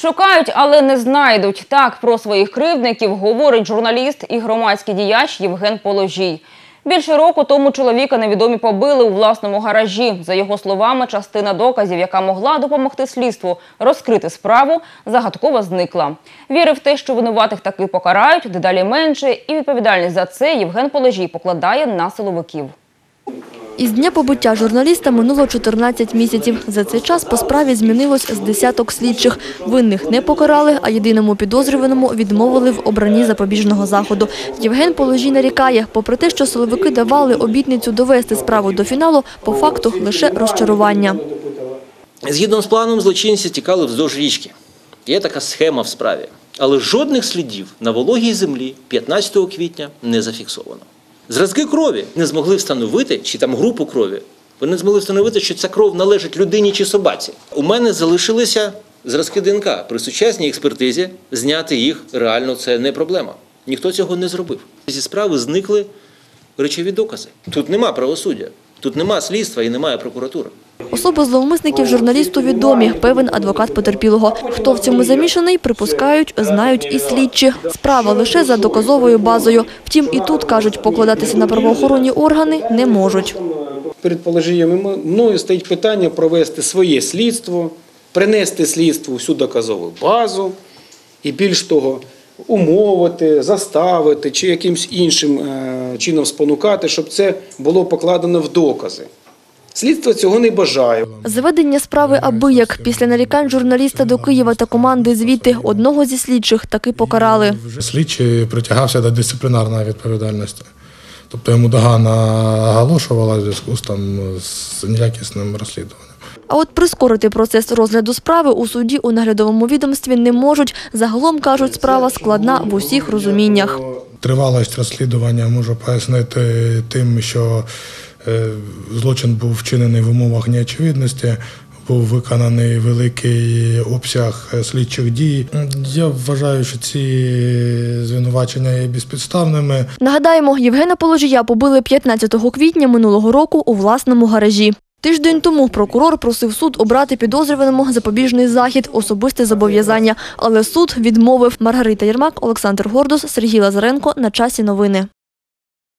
Шукають, але не знайдуть. Так про своїх кривдників говорить журналіст і громадський діяч Євген Положій. Більше року тому чоловіка невідомі побили у власному гаражі. За його словами, частина доказів, яка могла допомогти слідству розкрити справу, загадково зникла. Вірив в те, що винуватих таки покарають, дедалі менше, і відповідальність за це Євген Положій покладає на силовиків. Із дня побиття журналіста минуло 14 місяців. За цей час по справі змінилось з десяток слідчих. Винних не покарали, а єдиному підозрюваному відмовили в обранні запобіжного заходу. Євген Положій нарікає, попри те, що силовики давали обітницю довести справу до фіналу, по факту лише розчарування. Згідно з планом, злочинці тікали вздовж річки. Є така схема в справі. Але жодних слідів на вологій землі 15 квітня не зафіксовано. Зразки крові не змогли встановити, чи там групу крові. Вони не змогли встановити, що ця кров належить людині чи собаці. У мене залишилися зразки ДНК. При сучасній експертизі зняти їх реально це не проблема. Ніхто цього не зробив. Зі справи зникли речові докази. Тут нема правосуддя, тут нема слідства і немає прокуратури. Особи зловмисників журналісту відомі, певен адвокат потерпілого. Хто в цьому замішаний, припускають, знають і слідчі. Справа лише за доказовою базою. Втім, і тут, кажуть, покладатися на правоохоронні органи не можуть. Перед положенням мною стоїть питання провести своє слідство, принести слідству всю доказову базу і більш того, умовити, заставити чи якимось іншим е, чином спонукати, щоб це було покладено в докази. Слідство цього не бажає. Заведення справи аби як після нарікань журналіста до Києва та команди звідти одного зі слідчих таки покарали. Слідчий притягався до дисциплінарної відповідальності. Тобто йому догана оголошувала в зв'язку з, там, з неякісним розслідуванням. А от прискорити процес розгляду справи у суді у наглядовому відомстві не можуть. Загалом, кажуть, справа складна в усіх розуміннях. Тривалість розслідування можу пояснити тим, що е, злочин був вчинений в умовах неочевидності, був виконаний великий обсяг е, слідчих дій. Я вважаю, що ці звинувачення є безпідставними. Нагадаємо, Євгена Положія побили 15 квітня минулого року у власному гаражі. Тиждень тому прокурор просив суд обрати підозрюваному запобіжний захід, особисте зобов'язання. Але суд відмовив. Маргарита Єрмак, Олександр Гордус, Сергій Лазаренко. На часі новини.